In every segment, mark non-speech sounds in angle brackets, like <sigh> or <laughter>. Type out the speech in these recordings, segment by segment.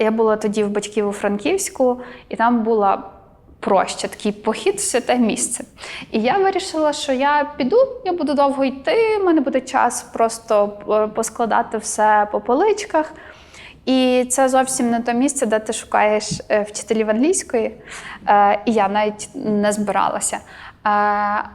Я була тоді в батьків у Франківську, і там була проща, такий похід в святе місце. І я вирішила, що я піду, я буду довго йти, в мене буде час просто е, поскладати все по поличках. І це зовсім не те місце, де ти шукаєш е, вчителів англійської. Е, І я навіть не збиралася.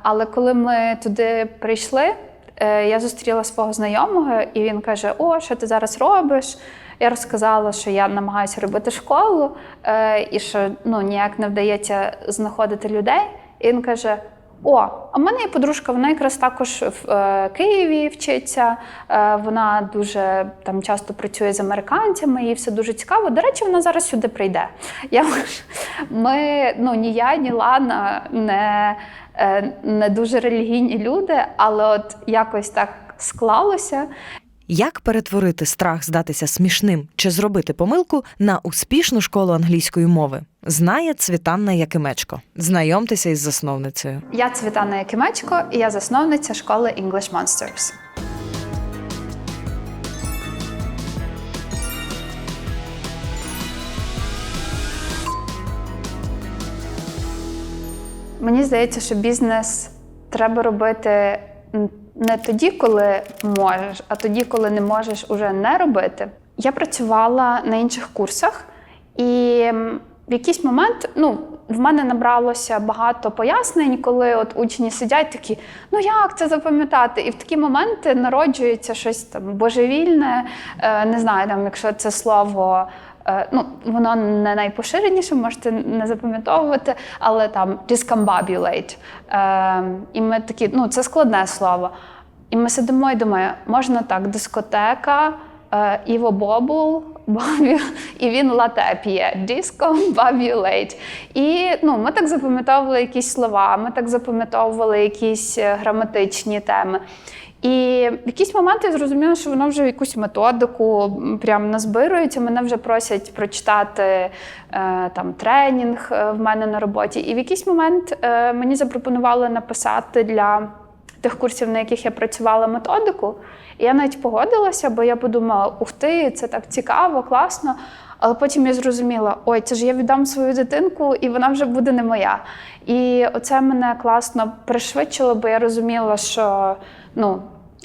Але коли ми туди прийшли, я зустріла свого знайомого, і він каже: О, що ти зараз робиш? Я розказала, що я намагаюся робити школу, е, і що ну, ніяк не вдається знаходити людей. І він каже: О, а в мене є подружка, вона якраз також в е, Києві вчиться. Е, вона дуже там часто працює з американцями, їй все дуже цікаво. До речі, вона зараз сюди прийде. Я, ми, ну, ні я, ні Лана не, не дуже релігійні люди, але от якось так склалося. Як перетворити страх здатися смішним чи зробити помилку на успішну школу англійської мови, знає Цвітанна Якимечко. Знайомтеся із засновницею. Я Цвітана Якимечко, і я засновниця школи English Monsters. Мені здається, що бізнес треба робити не тоді, коли можеш, а тоді, коли не можеш уже не робити. Я працювала на інших курсах, і в якийсь момент ну, в мене набралося багато пояснень, коли от учні сидять такі, ну як це запам'ятати? І в такі моменти народжується щось там божевільне, е, не знаю, там, якщо це слово. Е, Ну, воно не найпоширеніше, можете не запам'ятовувати, але там discombobulate. Е, і ми такі, ну це складне слово. І ми сидимо і думаємо, можна так, дискотека, е, Іво Бобул, <laughs> і він лате п'є. Discombobulate. І ну, ми так запам'ятовували якісь слова, ми так запам'ятовували якісь е, граматичні теми. І в якийсь момент я зрозуміла, що воно вже якусь методику прям назбирується. Мене вже просять прочитати е, там тренінг е, в мене на роботі. І в якийсь момент е, мені запропонували написати для тих курсів, на яких я працювала методику. І я навіть погодилася, бо я подумала: ух ти, це так цікаво, класно. Але потім я зрозуміла, ой, це ж я віддам свою дитинку, і вона вже буде не моя. І оце мене класно пришвидшило, бо я розуміла, що ну,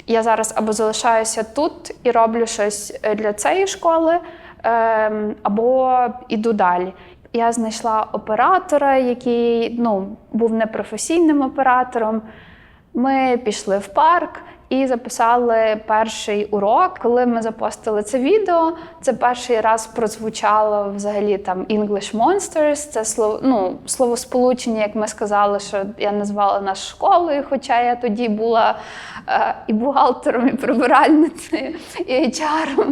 я зараз або залишаюся тут і роблю щось е, для цієї школи, ем, або іду далі. Я знайшла оператора, який ну, був непрофесійним оператором. Ми пішли в парк і записали перший урок. Коли ми запостили це відео, це перший раз прозвучало взагалі там English Monsters. Це слово, ну, словосполучення, як ми сказали, що я назвала нас школою, хоча я тоді була е, і бухгалтером, і прибиральницею, і HR.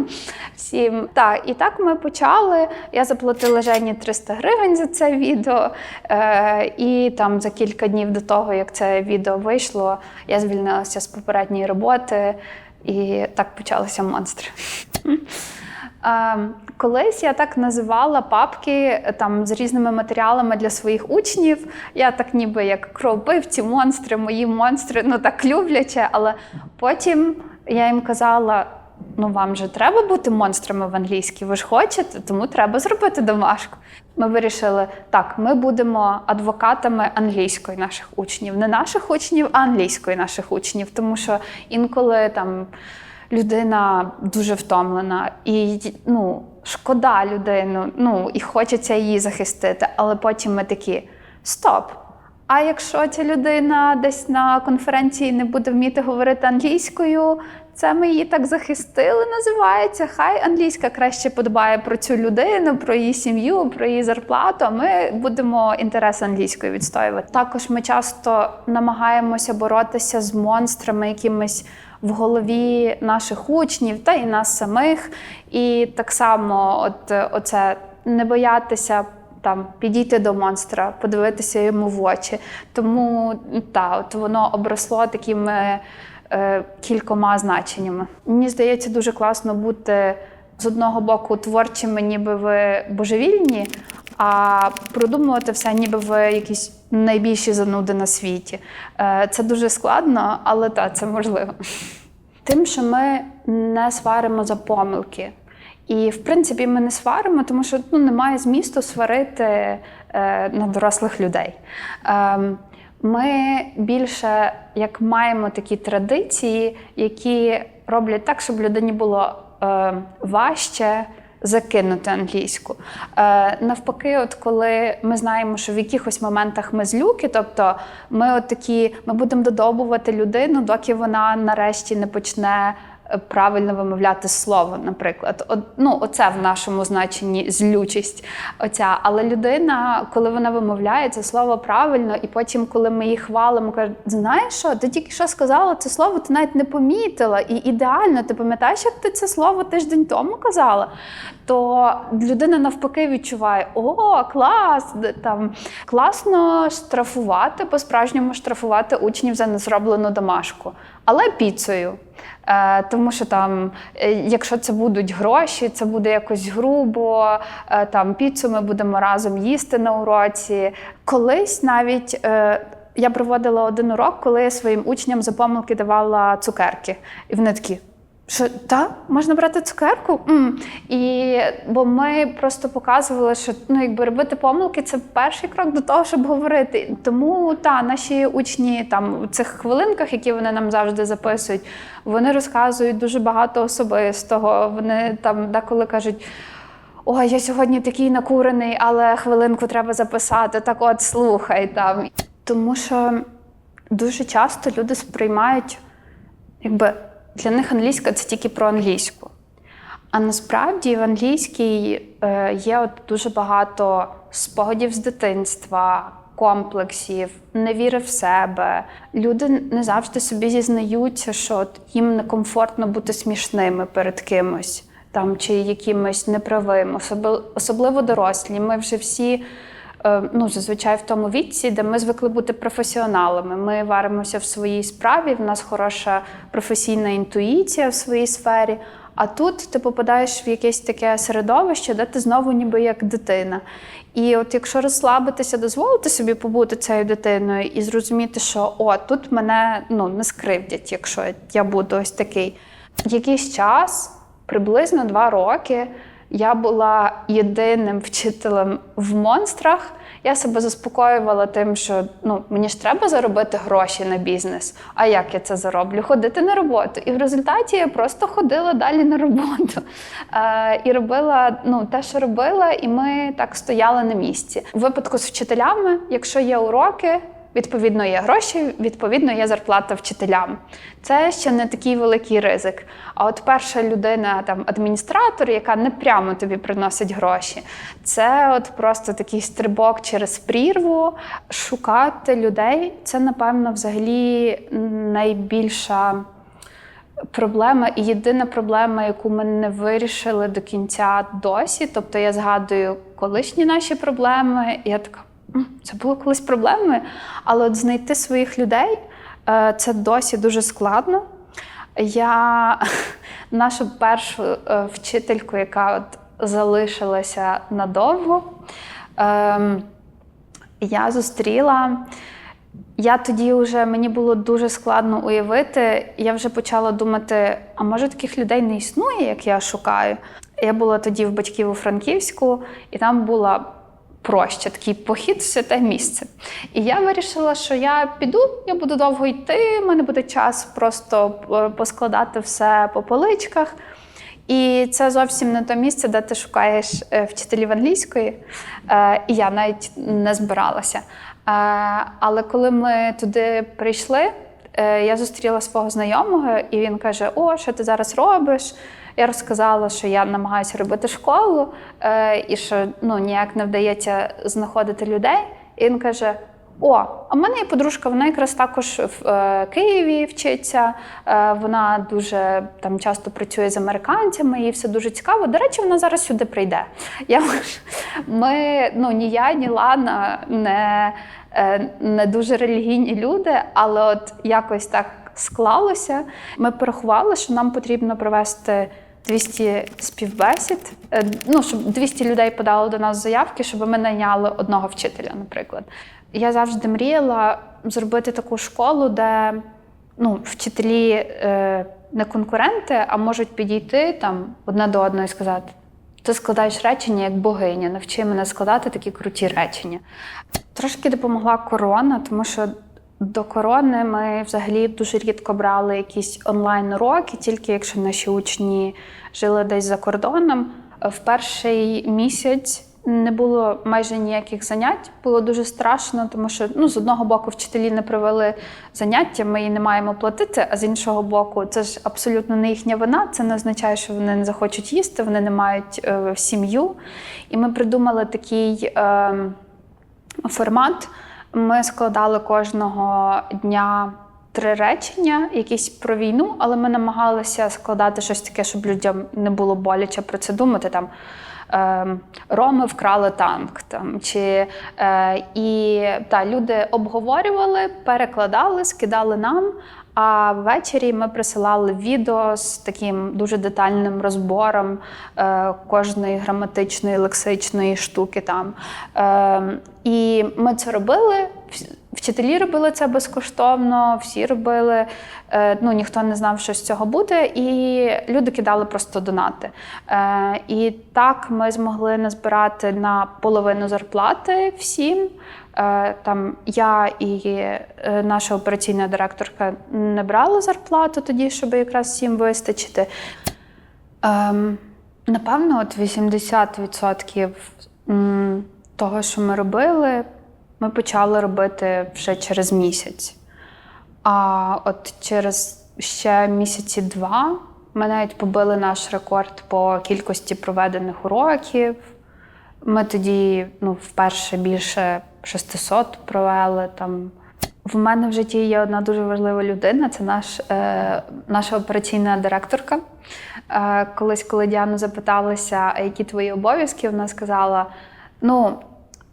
Всім. Так, і так ми почали. Я заплатила Жені 300 гривень за це відео. Е, і там за кілька днів до того, як це відео вийшло, я звільнилася з попередньої роботи, і так почалися монстри. Колись я так називала папки е, там з різними матеріалами для своїх учнів. Я так ніби як кровбивці, монстри, мої монстри, ну так любляче. Але потім я їм казала: ну вам же треба бути монстрами в англійській, ви ж хочете, тому треба зробити домашку. Ми вирішили, так, ми будемо адвокатами англійської наших учнів, не наших учнів, а англійської наших учнів, тому що інколи там людина дуже втомлена, і ну, шкода людину, ну і хочеться її захистити. Але потім ми такі: стоп! А якщо ця людина десь на конференції не буде вміти говорити англійською, це ми її так захистили, називається. Хай англійська краще подбає про цю людину, про її сім'ю, про її зарплату. а Ми будемо інтерес англійської відстоювати. Також ми часто намагаємося боротися з монстрами, якимись в голові наших учнів та і нас самих. І так само, от оце не боятися там підійти до монстра, подивитися йому в очі. Тому та, от воно обросло такими кількома значеннями. Мені здається, дуже класно бути з одного боку творчими, ніби ви божевільні, а продумувати все, ніби ви якісь найбільші зануди на світі. Е, це дуже складно, але так, це можливо. Тим, що ми не сваримо за помилки. І в принципі ми не сваримо, тому що ну, немає змісту сварити е, на дорослих людей. Ем, ми більше як маємо такі традиції, які роблять так, щоб людині було е, важче закинути англійську. Е, навпаки, от коли ми знаємо, що в якихось моментах ми злюки, тобто ми от такі, ми будемо додобувати людину, доки вона нарешті не почне. Правильно вимовляти слово, наприклад, От, ну оце в нашому значенні злючість. Оця, але людина, коли вона вимовляє це слово правильно, і потім, коли ми її хвалимо, каже: знаєш що, ти тільки що сказала це слово, ти навіть не помітила, і ідеально, ти пам'ятаєш, як ти це слово тиждень тому казала? То людина навпаки відчуває: о, клас! Там класно штрафувати, по-справжньому штрафувати учнів за незроблену домашку, але піцею. Е, тому що там, е, якщо це будуть гроші, це буде якось грубо. Е, там піцу ми будемо разом їсти на уроці. Колись навіть. Я проводила один урок, коли я своїм учням за помилки давала цукерки. І вони такі. Що та можна брати цукерку? м І бо ми просто показували, що ну якби робити помилки це перший крок до того, щоб говорити. Тому та наші учні там у цих хвилинках, які вони нам завжди записують, вони розказують дуже багато особистого. Вони там деколи кажуть. Ой, я сьогодні такий накурений, але хвилинку треба записати. Так, от слухай там. Тому що дуже часто люди сприймають, якби для них англійська це тільки про англійську. А насправді в англійській е, є от дуже багато спогадів з дитинства, комплексів, невіри в себе. Люди не завжди собі зізнаються, що от їм некомфортно бути смішними перед кимось там чи якимось неправим, особливо дорослі. Ми вже всі. Е, Ну, зазвичай в тому віці, де ми звикли бути професіоналами. Ми варимося в своїй справі, в нас хороша професійна інтуїція в своїй сфері. А тут ти попадаєш в якесь таке середовище, де ти знову ніби як дитина. І от якщо розслабитися, дозволити собі побути цією дитиною і зрозуміти, що о, тут мене ну, не скривдять, якщо я буду ось такий. Якийсь час, приблизно два роки, я була єдиним вчителем в монстрах. Я себе заспокоювала тим, що ну мені ж треба заробити гроші на бізнес. А як я це зароблю? Ходити на роботу. І в результаті я просто ходила далі на роботу е, і робила ну, те, що робила, і ми так стояли на місці. У випадку з вчителями, якщо є уроки, Відповідно, є гроші, відповідно, є зарплата вчителям. Це ще не такий великий ризик. А от перша людина, там адміністратор, яка не прямо тобі приносить гроші, це от просто такий стрибок через прірву. Шукати людей це, напевно, взагалі найбільша. Проблема і єдина проблема, яку ми не вирішили до кінця досі. Тобто я згадую колишні наші проблеми, я така. «М, Це було колись проблемою, але от знайти своїх людей е, це досі дуже складно. Я <laughs> нашу першу е, вчительку, яка от залишилася надовго, ем, я зустріла. Я тоді вже мені було дуже складно уявити. Я вже почала думати: а може таких людей не існує, як я шукаю. Я була тоді в батьків у Франківську, і там була проще такий похід в святе місце. І я вирішила, що я піду, я буду довго йти, в мене буде час просто е, поскладати все по поличках. І це зовсім не те місце, де ти шукаєш е, вчителів англійської. Е, І я навіть не збиралася. Але коли ми туди прийшли, я зустріла свого знайомого, і він каже: О, що ти зараз робиш? Я розказала, що я намагаюся робити школу, е, і що ну, ніяк не вдається знаходити людей. І він каже: О, а в мене є подружка, вона якраз також в е, Києві вчиться. Е, вона дуже там часто працює з американцями, їй все дуже цікаво. До речі, вона зараз сюди прийде. Я ми ну ні я, ні Лана не, е, не дуже релігійні люди, але от якось так склалося. Ми порахували, що нам потрібно провести 200 співбесід. Е, Ну, щоб 200 людей подали до нас заявки, щоб ми найняли одного вчителя, наприклад. Я завжди мріяла зробити таку школу, де ну, вчителі е, не конкуренти, а можуть підійти там одне до одного і сказати: Ти складаєш речення як богиня, навчи мене складати такі круті речення. Трошки допомогла корона, тому що до корони ми взагалі дуже рідко брали якісь онлайн-уроки, тільки якщо наші учні жили десь за кордоном. В перший місяць не було майже ніяких занять. Було дуже страшно, тому що ну, з одного боку вчителі не провели заняття, ми їй не маємо платити, а з іншого боку, це ж абсолютно не їхня вина. Це не означає, що вони не захочуть їсти, вони не мають е, сім'ю. І ми придумали такий. Е, формат. Ми складали кожного дня три речення, якісь про війну, але ми намагалися складати щось таке, щоб людям не було боляче про це думати. Там е, Роми вкрали танк. Там, чи, е, і та, люди обговорювали, перекладали, скидали нам. А ввечері ми присилали відео з таким дуже детальним розбором е, кожної граматичної, лексичної штуки там. Е, і ми це робили. Вчителі робили це безкоштовно, всі робили. Е, ну, ніхто не знав, що з цього буде, і люди кидали просто донати. Е, і так ми змогли назбирати на половину зарплати всім. Е, Там я і наша операційна директорка не брали зарплату тоді, щоб якраз всім вистачити. Ем, напевно, от 80% того, що ми робили, ми почали робити вже через місяць. А от через ще місяці два ми навіть побили наш рекорд по кількості проведених уроків. Ми тоді ну, вперше більше 600 провели там. В мене в житті є одна дуже важлива людина це наш, е, наша операційна директорка. Е, колись, коли Діану запиталися, а які твої обов'язки, вона сказала: ну,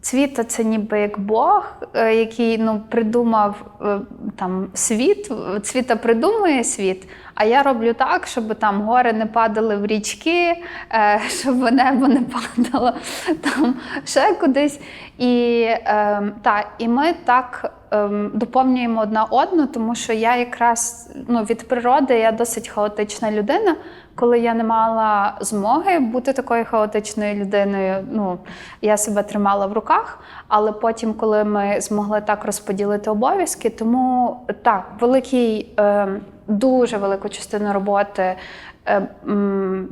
Цвіта це ніби як Бог, е, який ну, придумав е, там світ, цвіта придумує світ, а я роблю так, щоб там гори не падали в річки, е, <laughs> щоб небо не падало там ще кудись. І, е, та, і ми так е, доповнюємо одна одну, тому що я якраз ну, від природи я досить хаотична людина. Коли я не мала змоги бути такою хаотичною людиною, ну я себе тримала в руках. Але потім, коли ми змогли так розподілити обов'язки, тому так, великий, е, дуже велику частину роботи е,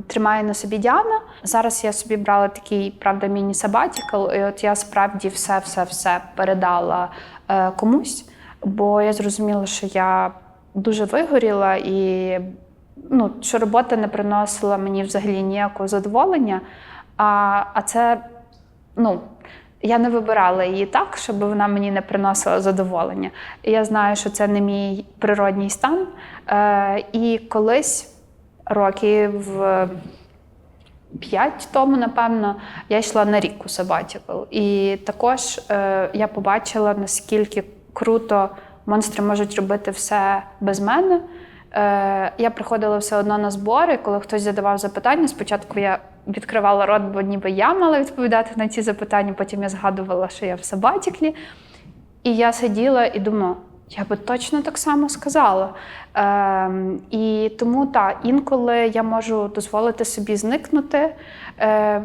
тримає на собі Діана. Зараз я собі брала такий, правда, міні-сабатікл, і от я справді все-все-все передала е, комусь, бо я зрозуміла, що я дуже вигоріла і ну, що робота не приносила мені взагалі ніякого задоволення. А, а це, ну, я не вибирала її так, щоб вона мені не приносила задоволення. Я знаю, що це не мій природній стан. Е, і колись, років п'ять тому, напевно, я йшла на рік у Сабатікл. І також е, я побачила, наскільки круто монстри можуть робити все без мене. Е, я приходила все одно на збори, коли хтось задавав запитання. Спочатку я відкривала рот, бо ніби я мала відповідати на ці запитання. Потім я згадувала, що я в сабатіклі. І я сиділа і думала, я би точно так само сказала. Ем, і тому так, інколи я можу дозволити собі зникнути. Е,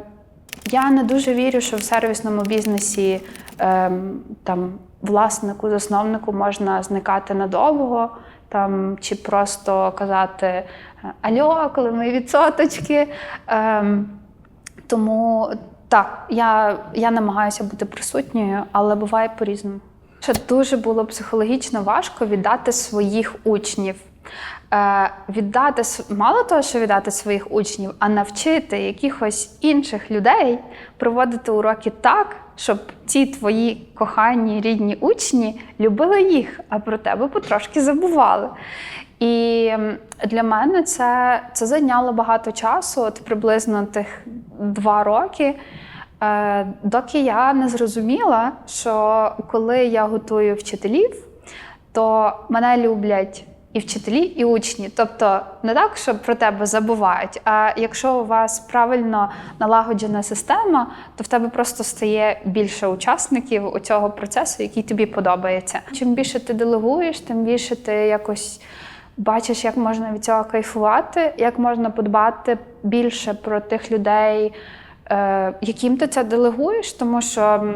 я не дуже вірю, що в сервісному бізнесі ем, там, власнику, засновнику можна зникати надовго там, чи просто казати Альо, коли мої відсоточки. Ем, тому так, я, я намагаюся бути присутньою, але буває по-різному. Ще дуже було психологічно важко віддати своїх учнів. Е, віддати мало того, що віддати своїх учнів, а навчити якихось інших людей проводити уроки так, щоб ці твої кохані рідні учні любили їх, а про тебе потрошки забували. І для мене це, це зайняло багато часу, от приблизно тих два роки. Е, доки я не зрозуміла, що коли я готую вчителів, то мене люблять і вчителі, і учні. Тобто не так, що про тебе забувають. А якщо у вас правильно налагоджена система, то в тебе просто стає більше учасників у цього процесу, який тобі подобається. Чим більше ти делегуєш, тим більше ти якось. Бачиш, як можна від цього кайфувати, як можна подбати більше про тих людей, яким ти це делегуєш, тому що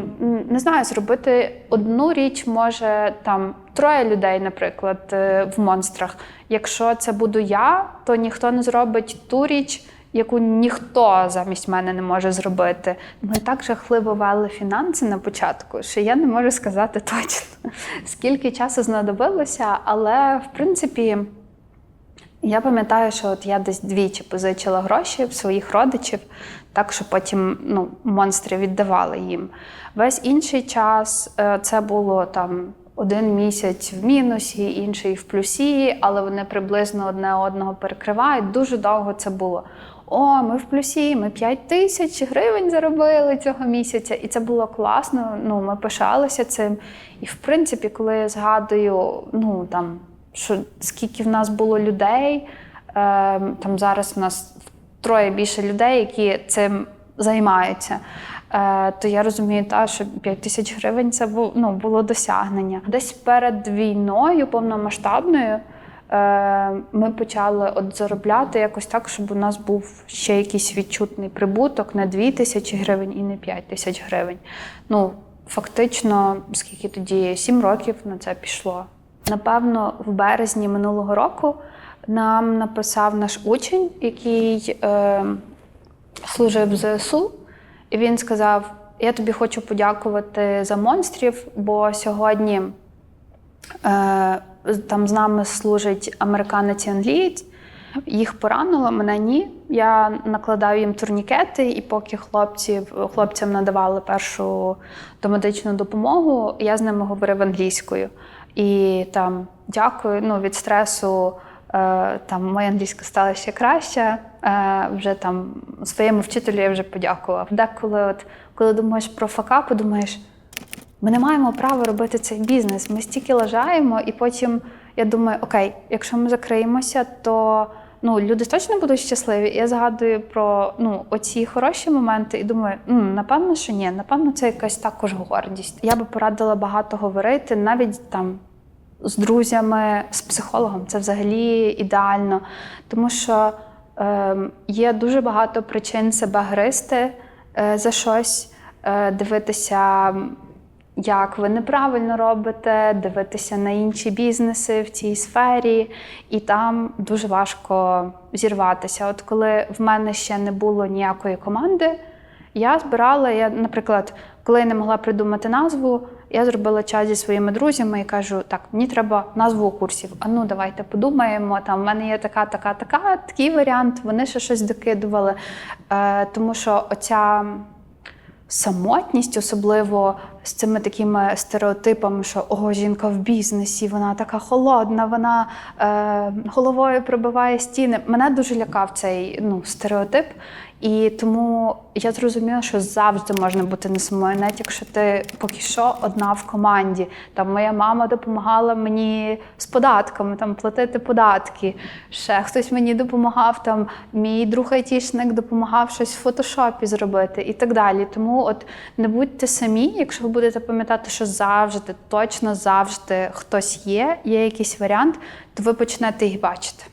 не знаю, зробити одну річ може там троє людей, наприклад, е, в монстрах. Якщо це буду я, то ніхто не зробить ту річ, яку ніхто замість мене не може зробити. Ми так жахливо вели фінанси на початку, що я не можу сказати <laughs> точно, скільки часу знадобилося, але в принципі. Я пам'ятаю, що от я десь двічі позичила гроші в своїх родичів, так що потім ну, монстри віддавали їм. Весь інший час е, це було там один місяць в мінусі, інший в плюсі, але вони приблизно одне одного перекривають. Дуже довго це було. О, ми в плюсі, ми 5 тисяч гривень заробили цього місяця, і це було класно. Ну, ми пишалися цим. І в принципі, коли я згадую, ну там що скільки в нас було людей. Е, там зараз в нас троє більше людей, які цим займаються. Е, то я розумію, та, що 5 тисяч гривень це бу- ну, було досягнення. Десь перед війною повномасштабною е, ми почали от заробляти якось так, щоб у нас був ще якийсь відчутний прибуток не 2 тисячі гривень і не 5 тисяч гривень. Ну, фактично, скільки тоді 7 років на це пішло. Напевно, в березні минулого року нам написав наш учень, який е, служив в ЗСУ, і він сказав: Я тобі хочу подякувати за монстрів, бо сьогодні е, там з нами служить американець і англієць. Їх поранило, мене ні. Я накладаю їм турнікети, і поки хлопців, хлопцям надавали першу домедичну допомогу, я з ними говорив англійською. І там дякую. Ну, від стресу е, там моя англійська стала ще краще. Е, вже там своєму вчителю я вже подякував. Деколи, от коли думаєш про факапи, думаєш, ми не маємо права робити цей бізнес. Ми стільки лажаємо, і потім я думаю, окей, якщо ми закриємося, то ну, люди точно будуть щасливі. Я згадую про ну, оці хороші моменти і думаю, «М, напевно, що ні, напевно, це якась також гордість. Я би порадила багато говорити, навіть там. З друзями, з психологом це взагалі ідеально, тому що е, є дуже багато причин себе гризти е, за щось, е, дивитися як ви неправильно робите, дивитися на інші бізнеси в цій сфері, і там дуже важко зірватися. От коли в мене ще не було ніякої команди, я збирала, я, наприклад, коли я не могла придумати назву, я зробила чат зі своїми друзями і кажу: так, мені треба назву курсів. А ну давайте подумаємо. Там в мене є така, така, така, такий варіант. Вони ще щось докидували. Е, тому що оця самотність, особливо з цими такими стереотипами, що о, жінка в бізнесі, вона така холодна, вона е, головою пробиває стіни. Мене дуже лякав цей ну, стереотип. І тому я зрозуміла, що завжди можна бути не самою, навіть якщо ти поки що одна в команді. Там моя мама допомагала мені з податками, там платити податки. Ще хтось мені допомагав, там мій друг айтішник допомагав щось в фотошопі зробити і так далі. Тому от не будьте самі, якщо ви будете пам'ятати, що завжди, точно завжди хтось є, є якийсь варіант, то ви почнете їх бачити.